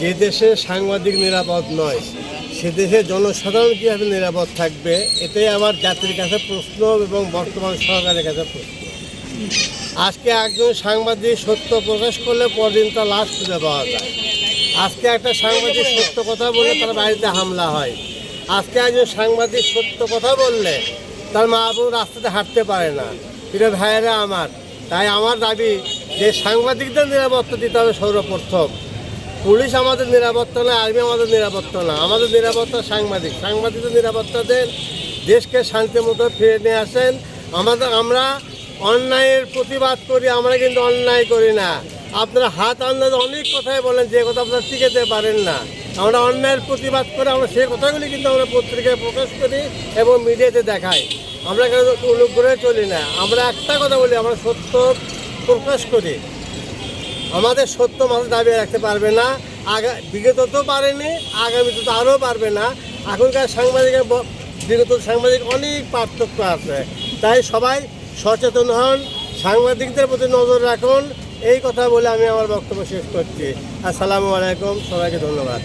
যে দেশে সাংবাদিক নিরাপদ নয়, সে দেশে জনসাধারণ কীভাবে নিরাপদ থাকবে, এটাই আমার জাতির কাছে প্রশ্ন এবং বর্তমান সরকারের কাছে প্রশ্ন। আজকে একজন সাংবাদিক সত্য প্রকাশ করলে পরদিন তার লাশ খুঁজে পাওয়া যায়। আজকে একটা সাংবাদিক সত্য কথা বলে তার বাড়িতে হামলা হয়। আজকে একজন সাংবাদিক সত্য কথা বললে তার মা বোন রাস্তাতে হাঁটতে পারে না। এটা ভাইয়েরা আমার, তাই আমার দাবি যে সাংবাদিকদের নিরাপত্তা দিতে হবে সর্বপ্রথম। পুলিশ আমাদের নিরাপত্তা না আর্মি আমাদের নিরাপত্তা না আমাদের নিরাপত্তা সাংবাদিক। সাংবাদিকদের নিরাপত্তা দেন, দেশকে শান্তি মতো ফিরে নিয়ে আসেন। আমাদের, আমরা অন্যায়ের প্রতিবাদ করি, আমরা কিন্তু অন্যায় করি না। আপনারা হাত আন্দাজ অনেক কথাই বলেন, যে কথা আপনারা টিকেতে পারেন না। আমরা অন্যায়ের প্রতিবাদ করে, আমরা সেই কথাগুলি কিন্তু আমরা পত্রিকায় প্রকাশ করি এবং মিডিয়াতে দেখাই। আমরা কেন অনুগ্রহে চলি না। আমরা একটা কথা বলি, আমরা সত্য প্রকাশ করি। আমাদের সত্য মানুষ দাবি রাখতে পারবে না। আগা বিগত তো পারেনি আগামীতে তো আরও পারবে না। এখনকার সাংবাদিকের বিগত সাংবাদিক অনেক পার্থক্য আছে। তাই সবাই সচেতন হন, সাংবাদিকদের প্রতি নজর রাখুন। এই কথা বলে আমি আমার বক্তব্য শেষ করছি। আসসালামু আলাইকুম, সবাইকে ধন্যবাদ।